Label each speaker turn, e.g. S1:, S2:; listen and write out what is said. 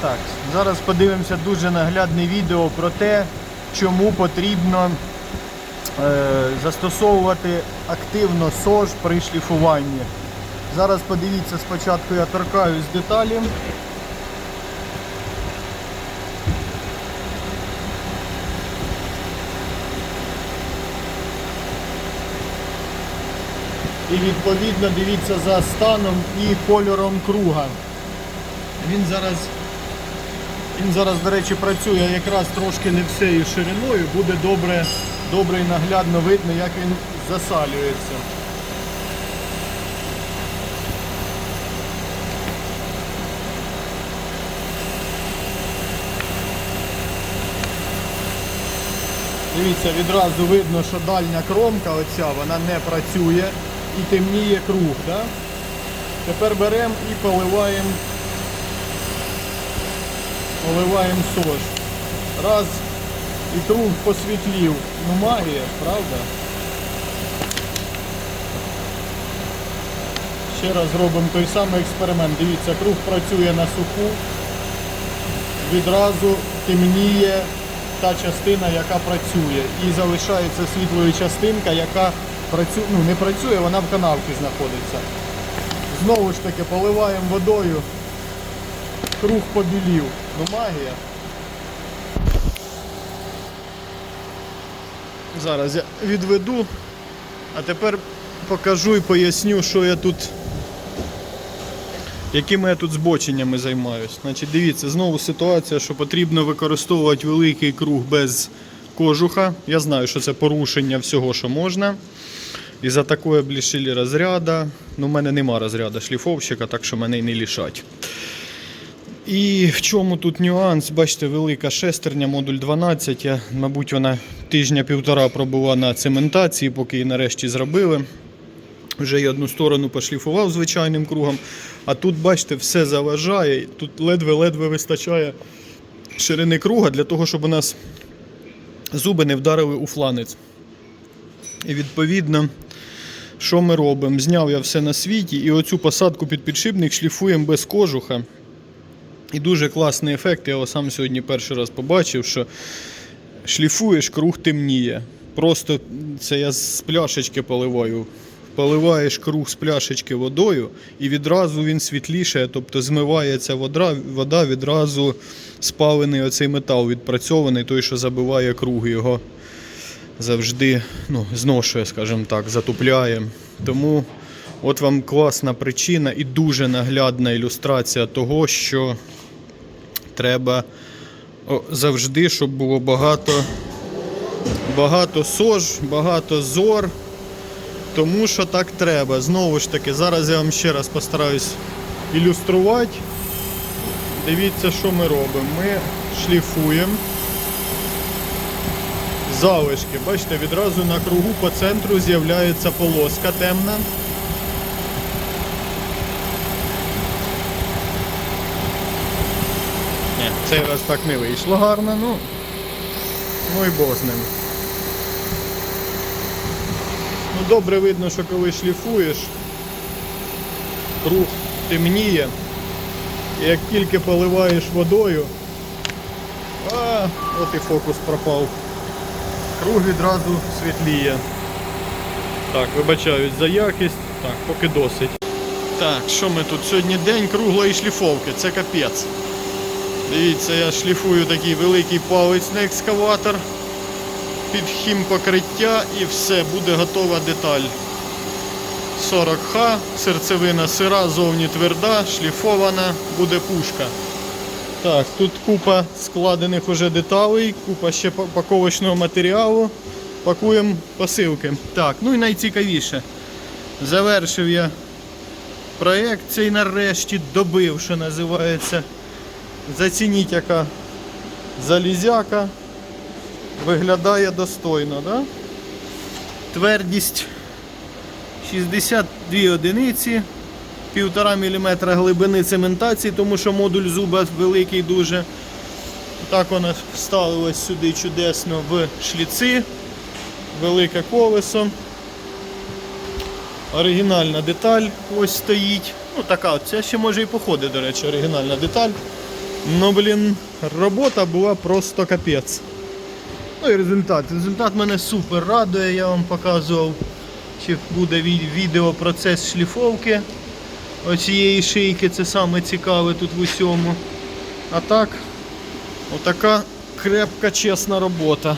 S1: Так, зараз подивимося дуже наглядне відео про те, чому потрібно е, застосовувати активно СОЖ при шліфуванні. Зараз подивіться, спочатку я торкаюсь деталі. І відповідно дивіться за станом і кольором круга. Він зараз, він зараз, до речі, працює якраз трошки не всею шириною, буде добре, добре і наглядно видно, як він засалюється. Дивіться, відразу видно, що дальня кромка оця, вона не працює і темніє круг. Да? Тепер беремо і поливаємо поливаємо сош. Раз і круг посвітлів. Ну магія, правда? Ще раз зробимо той самий експеримент. Дивіться, круг працює на суху, відразу темніє та частина, яка працює. І залишається світлою частинка, яка працює, ну не працює, вона в канавці знаходиться. Знову ж таки поливаємо водою, круг побілів. Ну магія. Зараз я відведу, а тепер покажу і поясню, що я тут, якими я тут збоченнями займаюсь. Значить, дивіться, знову ситуація, що потрібно використовувати великий круг без кожуха. Я знаю, що це порушення всього, що можна. І за такое блішили розряда. Ну, в мене нема розряду шліфовщика, так що мене й не лишать. І в чому тут нюанс? Бачите, велика шестерня, модуль 12. Я, мабуть, вона тижня-півтора пробула на цементації, поки її нарешті зробили. Вже й одну сторону пошліфував звичайним кругом. А тут, бачите, все заважає. Тут ледве-ледве вистачає ширини круга для того, щоб у нас зуби не вдарили у фланець. І відповідно, що ми робимо? Зняв я все на світі і оцю посадку під підшипник шліфуємо без кожуха. І дуже класний ефект. Я його сам сьогодні перший раз побачив, що шліфуєш, круг темніє. Просто це я з пляшечки поливаю. Поливаєш круг з пляшечки водою, і відразу він світліше, тобто змивається вода, вода відразу спалений оцей метал відпрацьований, той, що забиває круг, його завжди ну, зношує, скажімо так, затупляє. Тому от вам класна причина і дуже наглядна ілюстрація того, що треба завжди, щоб було багато, багато сож, багато зор. Тому що так треба. Знову ж таки, зараз я вам ще раз постараюсь ілюструвати. Дивіться, що ми робимо. Ми шліфуємо залишки. Бачите, відразу на кругу по центру з'являється полоска темна. Ні, цей раз так не вийшло гарно, ну, ну і Бог з ним. Ну, добре видно, що коли шліфуєш, круг темніє. І як тільки поливаєш водою, а, от і фокус пропав. Круг відразу світліє. Так, вибачаюсь за якість. Так, поки досить. Так, що ми тут? Сьогодні день круглої шліфовки, це капець. Дивіться, я шліфую такий великий палець на екскаватор під хімпокриття і все, буде готова деталь. 40Х, серцевина сира, зовні тверда, шліфована, буде пушка. Так, тут купа складених уже деталей, купа ще паковочного матеріалу. Пакуємо посилки. Так, ну і найцікавіше. Завершив я проєкт цей нарешті добив, що називається. Зацініть, яка залізяка. Виглядає достойно, да? Твердість 62 одиниці, 1,5 мм глибини цементації, тому що модуль зуба великий дуже. Так воно вставилось сюди чудесно в шліци, велике колесо. Оригінальна деталь ось стоїть. Ну така, це ще може і походить, до речі, оригінальна деталь. Ну, блін, робота була просто капець. Ну і результат. Результат мене супер радує, я вам показував, чи буде відео процес шліфовки оцієї шийки, це саме цікаве тут в усьому. А так, отака крепка, чесна робота.